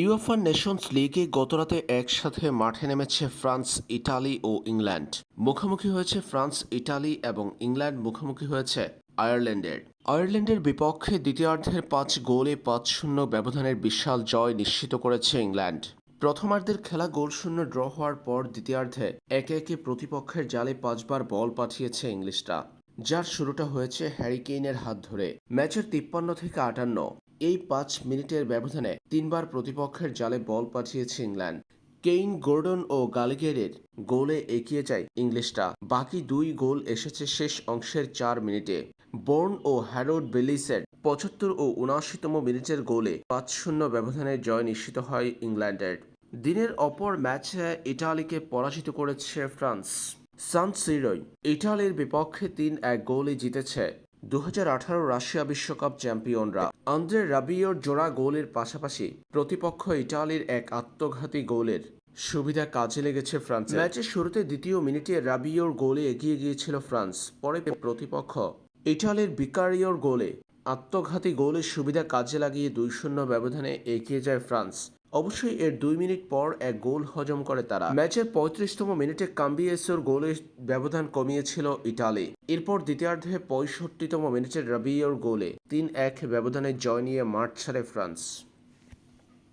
UEFA Nations লিগে গতরাতে একসাথে মাঠে নেমেছে ফ্রান্স, ইটালি ও ইংল্যান্ড। মুখোমুখি হয়েছে ফ্রান্স, ইটালি এবং ইংল্যান্ড মুখোমুখি হয়েছে আয়ারল্যান্ডের। আয়ারল্যান্ডের বিপক্ষে দ্বিতীয়ার্ধের পাঁচ গোলে পাঁচ শূন্য ব্যবধানের বিশাল জয় নিশ্চিত করেছে ইংল্যান্ড। প্রথমার্ধের খেলা গোল শূন্য ড্র হওয়ার পর দ্বিতীয়ার্ধে একে একে প্রতিপক্ষের জালে পাঁচবার বল পাঠিয়েছে ইংলিশরা, যার শুরুটা হয়েছে হ্যারিকেইনের হাত ধরে। ম্যাচের তিপ্পান্ন থেকে আটান্ন। এই পাঁচ মিনিটের ব্যবধানে তিনবার প্রতিপক্ষের জালে বল পাঠিয়েছে ইংল্যান্ড। কেইন গোর্ডন ও গালিগেরের গোলে এগিয়ে যায় ইংলিশটা বাকি দুই গোল এসেছে শেষ অংশের চার মিনিটে। বোর্ন ও হ্যারোড বেলিসের পঁচাত্তর ও উনআশিতম মিনিটের গোলে পাঁচ শূন্য ব্যবধানে জয় নিশ্চিত হয় ইংল্যান্ডের। দিনের অপর ম্যাচে ইটালিকে পরাজিত করেছে ফ্রান্স। সান সিরোই ইটালির বিপক্ষে তিন এক গোলে জিতেছে দু হাজার আঠারো রাশিয়া বিশ্বকাপ চ্যাম্পিয়নরা। আন্দ্রে রাবিওর জোড়া গোলের পাশাপাশি প্রতিপক্ষ ইটালির এক আত্মঘাতী গোলের সুবিধা কাজে লেগেছে ফ্রান্স ম্যাচের শুরুতে দ্বিতীয় মিনিটে রাবিওর গোলে এগিয়ে গিয়েছিল ফ্রান্স, পরে প্রতিপক্ষ ইটালির বিকারিওর গোলে আত্মঘাতী গোলের সুবিধা কাজে লাগিয়ে দুই শূন্য ব্যবধানে এগিয়ে যায় ফ্রান্স। অবশ্যই এর দুই মিনিট পর এক গোল হজম করে তারা। ম্যাচের পঁয়ত্রিশতম মিনিটে কাম্বিয়েসোর গোলে ব্যবধান কমিয়েছিল ইটালি। এরপর দ্বিতীয়ার্ধে পঁয়ষট্টিতম মিনিটে রাবিওর গোলে তিন এক ব্যবধানে জয় নিয়ে মাঠ ছাড়ে ফ্রান্স।